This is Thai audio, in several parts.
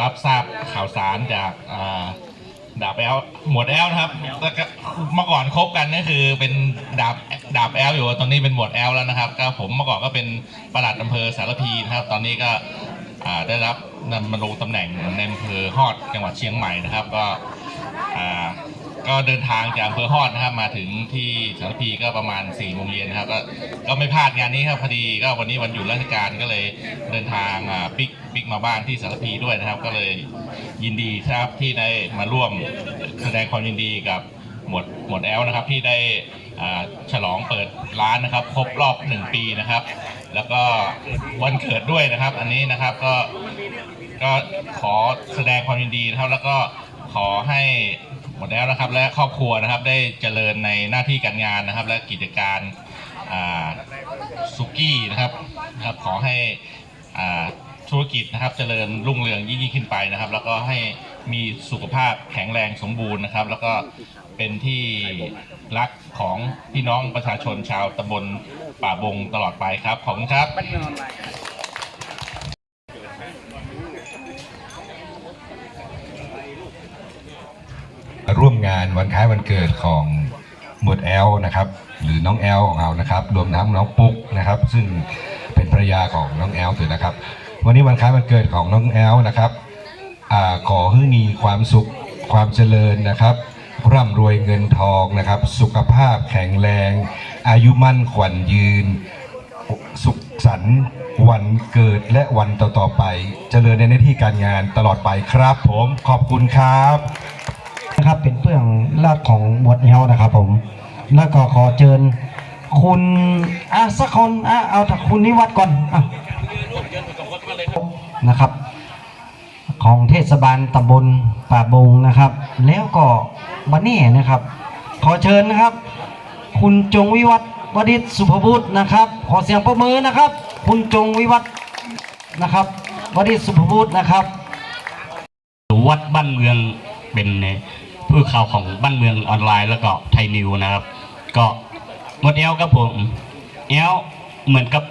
รับทราบข่าวสารจากดาบแอลหมวดแอลนะครับแล้วก็เมื่อก่อนคบกันก็คือเป็นดาบดาบแอลอยู่ตอนนี้เป็นหมวดแอลแล้วนะครับก็ผมเมื่อก่อนก็เป็นปลัดอำเภอสารพีนะครับ ตอนนี้ก็ได้รับนำมาลงตำแหน่งในอำเภอฮอดจังหวัดเชียงใหม่นะครับ ก็ ก็เดินทางจากอำเภอฮอดนะครับมาถึงที่สารพีก็ประมาณ4ี่โมงเย็นนะครับก็ก็ไม่พลาดงานนี้ครับพอดีก็วันนี้วันหยุดราชการก็เลยเดินทางอ่าปิกปิกมาบ้านที่สารพีด้วยนะครับ ก็เลยยินดีครับที่ได้มาร่วมแสดงความยินดีกับหมวดหมวดแอลนะครับที่ได้อ่าฉลองเปิดร้านนะครับ ครบรอบหนึ่งปีนะครับ แล้วก็วันเกิดด้วยนะครับ อันนี้นะครับก็ ก็ขอแสดงความยินดีนะครับแล้วก็ขอให้ หมดแล้วนะครับและครอบครัวนะครับได้เจริญในหน้าที่การงานนะครับ และกิจการสุกี้นะครับนะครับ ขอให้อ่าธุรกิจนะครับเจริญรุ่งเรืองยิ่งขึ้นไปนะครับ แล้วก็ให้มีสุขภาพแข็งแรงสมบูรณ์นะครับ แล้วก็เป็นที่รักของพี่น้องประชาชนชาวตำบลป่าบงตลอดไปครับ ขอบคุณครับ ร่วมงานวันคล้ายวันเกิดของหมวดแอลนะครับหรือน้องแอลของเรานะครับ รวมทั้งน้องปุ๊กนะครับ ซึ่งเป็นภรรยาของน้องแอลด้วยนะครับ วันนี้วันคล้ายวันเกิดของน้องแอลนะครับอขอให้มีความสุขความเจริญนะครับ ร่ำรวยเงินทองนะครับ สุขภาพแข็งแรง อายุมั่นขวัญยืน สุขสันต์วันเกิดและวันต่อๆไป เจริญในหน้าที่การงานตลอดไปครับ ผมขอบคุณครับ นะครับเป็นเพื่องลาดของหมวดเฮานะครับผม แล้วก็ขอเชิญคุณอะสักคนอะเอาจากคุณนิวัฒน์ก่อนอะนะครับ ของเทศบาลตำบลป่าบงนะครับ แล้วก็บันนี่นะครับ ขอเชิญนะครับ คุณจงวิวัฒน์วดิษฐ์สุภบุตรนะครับ ขอเสียงประมือนะครับ คุณจงวิวัฒน์นะครับวดิษฐ์สุภบุตรนะครับ วัดบ้านเมืองเป็น ผู้ข่าวของบ้านเมืองออนไลน์แล้วก็ไทยนิวนะครับ ก็หมดแอลครับผมแอลเหมือนกับ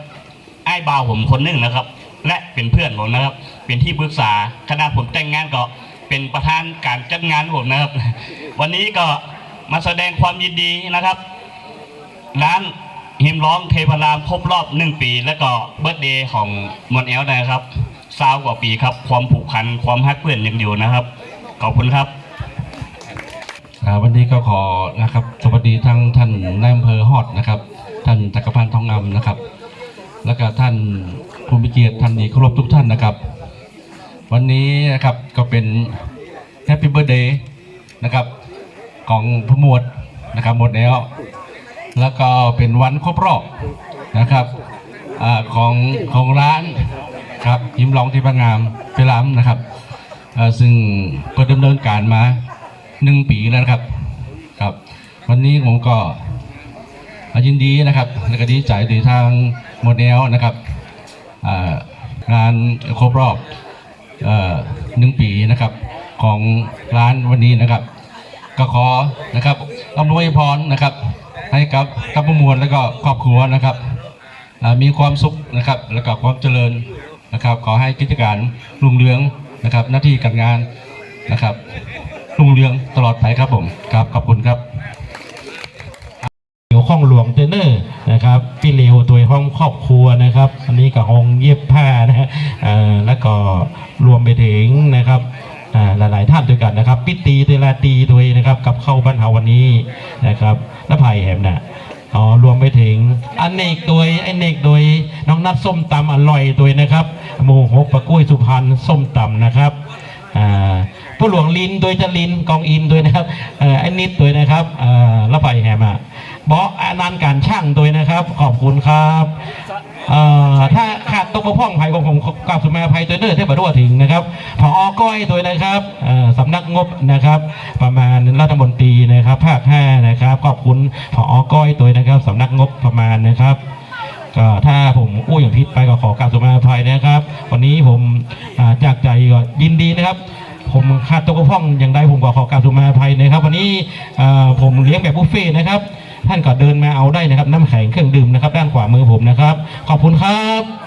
ไอ้บ่าวผมคนหนึ่งนะครับ และเป็นเพื่อนผมนะครับ เป็นที่ปรึกษาคณะผมแต่งงานก็เป็นประธานการจัดงานผมนะครับ วันนี้ก็มาแสดงความยินดีนะครับร้านหิมร้องเทพรามครบรอบหนึ่งปี แล้วก็เบิร์ดเดย์ของมอนแอลนะครับซาวกว่าปีครับ ความผูกพันความฮักเพื่อนยังอยู่นะครับ ขอบคุณครับ วันนี้ก็ขอนะครับสวัสดีทั้งท่านนายอำเภอฮอดนะครับ ท่านจักรพันธ์ทองงามนะครับ แล้วก็ท่านผู้มีเกียรติท่านดีเคารพทุกท่านนะครับ วันนี้นะครับก็เป็นแฮปปี้เบ t ร์เดย์นะครับของผู้หมวดนะครับหมดแล้ว แล้วก็เป็นวันครบรอบนะครับอของของร้านครับยิ้มร้องที่พระงามเปรามนะครับซึ่งก็ดำเนินการมา หนึ่งปีแล้วนะครับ ครับ วันนี้ผมก็ยินดีนะครับและก็ดีใจที่ทางโมเดลนะครับงานครบรอบหนึ่งปีนะครับของร้านวันนี้นะครับ ก็ขอนะครับอำนวยพรนะครับ ให้กับกับผู้มวลแล้วก็ครอบครัวนะครับมีความสุขนะครับ แล้วก็ความเจริญนะครับ ขอให้กิจการรุ่งเรืองนะครับ หน้าที่การงานนะครับ รุ่งเรืองตลอดไปครับผมครับขอบคุณครับเกี่ยวข้องหลวงเทนเนอร์นะครับพี่เลวตัวห้องครอบครัวนะครับ อันนี้กับห้องเย็บผ้านะฮะแล้วก็รวมไปถึงนะครับอ่าหลายๆท่านด้วยกันนะครับพี่ตีเตลาตีด้วยนะครับกับเข้าบ้านเฮาวันนี้นะครับและไผ่แหมน่ะอ๋อรวมไปถึงอันเนกโดยไอเนกโดยน้องนัดส้มตำอร่อยด้วยนะครับหมูหกปะกล้ยสุพรรณส้มตำนะครับอ่า ผู้หลวงลินโดยจะลินกองอินโดยนะครับเออไอ้นิดโดยนะครับเอ่อละไปแฮมอะบออานันต์การช่างโดยนะครับ ขอบคุณครับเอ่อถ้าขาดตกบกพร่องภัยของผมกราบสุมาภัยตัวเนอร์เทพบรวถึงนะครับพอก้อยโดยนะครับสำนักงบนะครับ ประมาณรัฐมนตรีนะครับภาคห้านะครับขอบคุณพอก้อยโดยนะครับสำนักงบประมาณนะครับก็ถ้าผมอู้อย่างพิษไปก็ขอกราบสมาภัยนะครับ วันนี้ผมจากใจก็ยินดีนะครับ ผมขาดตกระพร่องอย่างใดผมก็ขอกราบสมาภัยนะครับ วันนี้ผมเลี้ยงแบบบุฟเฟ่นะครับท่านก็เดินมาเอาได้นะครับ น้ำแข็งเครื่องดื่มนะครับ ด้านขวามือผมนะครับ ขอบคุณครับ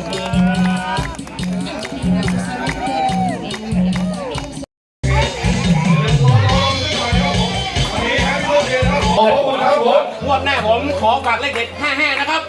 ผมขอฝากเลขเด็ด55 นะครับ